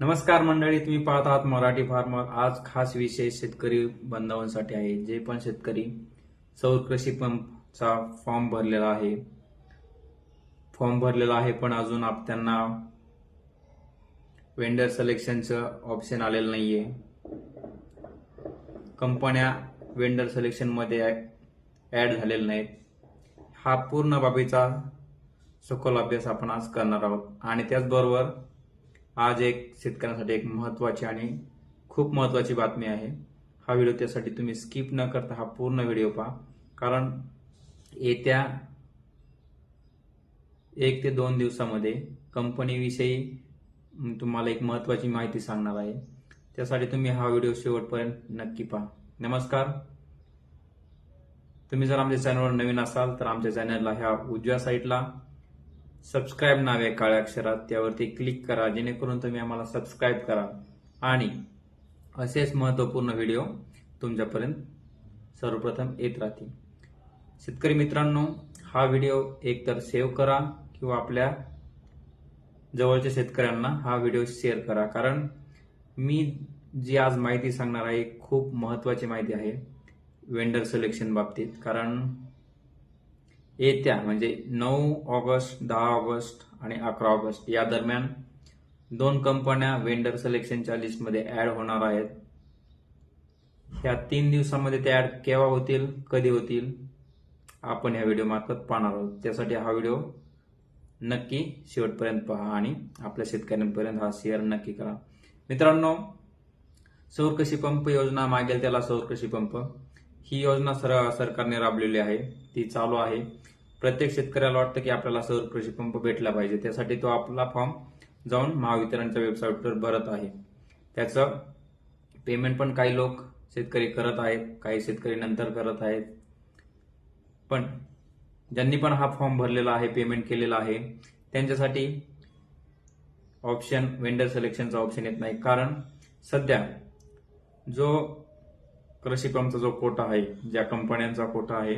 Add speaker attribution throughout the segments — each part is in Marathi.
Speaker 1: नमस्कार मंडळी तुम्ही पाहत आहात मराठी फार्मर. आज खास विषय शेतकरी बांधवांसाठी आहे जे पण शेतकरी सौर कृषी पंपचा फॉर्म भरलेला आहे. फॉर्म भरलेला आहे पण अजून आप त्यांना वेंडर सिलेक्शनचं ऑप्शन आलेलं नाहीये. कंपन्या वेंडर सिलेक्शनमध्ये ॲड झालेल्या नाहीत. हा पूर्ण बाबीचा सखोल अभ्यास आपण आज करणार आहोत. आणि त्याचबरोबर आज एक शेतकऱ्यांसाठी एक महत्वाची आणि खूप महत्वाची बातमी आहे. हा व्हिडिओ त्यासाठी तुम्ही स्किप न करता हा पूर्ण व्हिडिओ पहा. कारण येत्या एक ते दोन दिवसामध्ये कंपनीविषयी तुम्हाला एक महत्वाची माहिती सांगणार आहे. त्यासाठी तुम्ही हा व्हिडिओ शेवटपर्यंत नक्की पहा. नमस्कार. तुम्ही जर आमच्या चॅनलवर नवीन असाल तर आमच्या चॅनलला ह्या उजव्या साईटला सबस्क्राईब नाव आहे काळ्या अक्षरात त्यावरती क्लिक करा जेणेकरून तुम्ही आम्हाला सबस्क्राईब करा. आणि असेच महत्त्वपूर्ण व्हिडिओ तुमच्यापर्यंत सर्वप्रथम येत राहतील. शेतकरी मित्रांनो हा व्हिडिओ एकतर सेव्ह करा किंवा आपल्या जवळच्या शेतकऱ्यांना हा व्हिडिओ शेअर करा. कारण मी जी आज माहिती सांगणार आहे खूप महत्वाची माहिती आहे वेंडर सिलेक्शन बाबतीत. कारण येत्या म्हणजे नऊ ऑगस्ट दहा ऑगस्ट आणि अकरा ऑगस्ट या दरम्यान दोन कंपन्या वेंडर सिलेक्शनच्या लिस्टमध्ये ऍड होणार आहेत. ह्या तीन दिवसामध्ये त्या ऍड केव्हा होतील कधी होतील आपण ह्या व्हिडिओ मार्फत पाहणार आहोत. त्यासाठी हा व्हिडिओ नक्की शेवटपर्यंत पहा आणि आपल्या शेतकऱ्यांपर्यंत हा शेअर नक्की करा. मित्रांनो सौर कृषी पंप योजना मागेल त्याला सौर कृषी पंप. ही योजना सर सरकारने राबलेली आहे. ती चालू आहे. प्रत्येक शेतकऱ्याला वाटतं की आपल्याला सौर कृषी पंप भेटला पाहिजे. त्यासाठी तो आपला फॉर्म जाऊन महावितरणच्या वेबसाईटवर भरत आहे. त्याचं पेमेंट पण काही लोक शेतकरी करत आहेत काही शेतकरी नंतर करत आहेत. पण ज्यांनी पण हा फॉर्म भरलेला आहे पेमेंट केलेला आहे त्यांच्यासाठी ऑप्शन वेंडर सिलेक्शनचा ऑप्शन येत नाही. कारण सध्या जो कृषी पंपचा जो कोटा आहे ज्या कंपन्यांचा कोटा आहे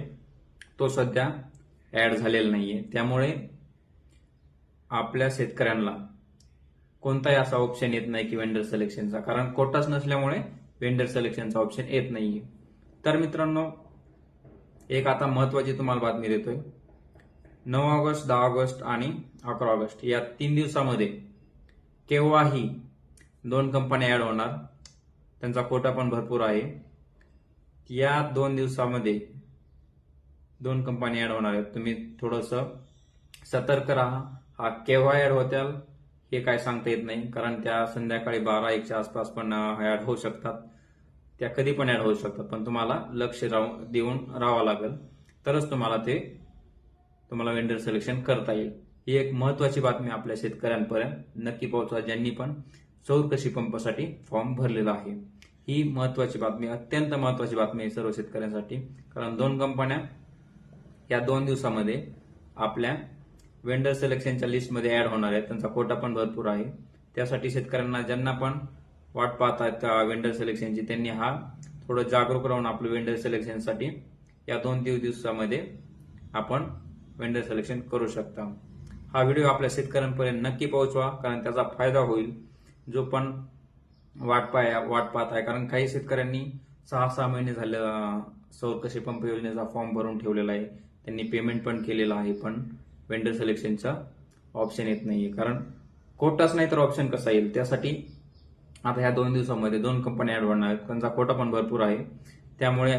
Speaker 1: तो सध्या ऍड झालेला नाहीये. त्यामुळे आपल्या शेतकऱ्यांना कोणताही असा ऑप्शन येत नाही की वेंडर सिलेक्शनचा कारण कोटाच नसल्यामुळे वेंडर सिलेक्शनचा ऑप्शन येत नाहीये. तर मित्रांनो एक आता महत्वाची तुम्हाला बातमी देतोय. नऊ ऑगस्ट दहा ऑगस्ट आणि अकरा ऑगस्ट या तीन दिवसामध्ये केव्हाही दोन कंपन्या ऍड होणार त्यांचा कोटा पण भरपूर आहे. या दोन दिवसामध्ये दोन कंपन्या ऍड होणार आहेत. तुम्ही थोडस सतर्क राहा. हा केव्हा ऍड होत्याल हे काय सांगता येत नाही. कारण त्या संध्याकाळी बारा एकच्या आसपास पण ऍड होऊ शकतात. त्या कधी पण ऍड होऊ शकतात. पण तुम्हाला लक्ष राहून देऊन राहावं लागेल. तरच तुम्हाला ते तुम्हाला वेंडर सिलेक्शन करता येईल. ही एक महत्वाची बातमी आपल्या शेतकऱ्यांपर्यंत नक्की पोहोचवा ज्यांनी पण सौर कृषी पंपासाठी फॉर्म भरलेला आहे. ही महत्वाची बातमी अत्यंत महत्वाची बातमी आहे सर्व शेतकऱ्यांसाठी. कारण दोन कंपन्या या दोन दिवसामध्ये आपल्या वेंडर सिलेक्शनच्या लिस्टमध्ये ऍड होणार आहेत. त्यांचा कोटा पण भरपूर आहे. त्यासाठी शेतकऱ्यांना ज्यांना पण वाट पाहतात त्या वेंडर सिलेक्शनची त्यांनी हा थोडं जागरूक राहून आपलं वेंडर सिलेक्शनसाठी या दोन तीन दिवसामध्ये आपण वेंडर सिलेक्शन करू शकता. हा व्हिडिओ आपल्या शेतकऱ्यांपर्यंत नक्की पोहोचवा कारण त्याचा फायदा होईल. जो पण वाट पाय वाट पाहत आहे. कारण काही शेतकऱ्यांनी सहा सहा महिने झालं सौर कशी पंप योजनेचा फॉर्म भरून ठेवलेला आहे. त्यांनी पेमेंट पण केलेलं आहे पण वेंडर सिलेक्शनचा ऑप्शन येत नाहीये. कारण कोटाच नाही तर ऑप्शन कसा येईल? त्यासाठी आता ह्या दोन दिवसामध्ये दोन कंपन्या ऍड होणार आहेत. त्यांचा कोटा पण भरपूर आहे. त्यामुळे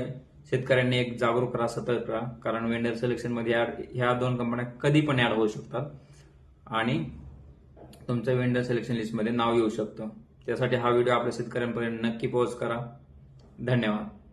Speaker 1: शेतकऱ्यांनी एक जागरूक राहा सतर्क राहा. कारण वेंडर सिलेक्शनमध्ये ॲड ह्या दोन कंपन्या कधी पण ॲड होऊ शकतात. आणि तुमचं वेंडर सिलेक्शन लिस्टमध्ये नाव येऊ शकतं. त्यासाठी हा व्हिडिओ आपल्या शेतकऱ्यांपर्यंत नक्की पोहोच करा. धन्यवाद.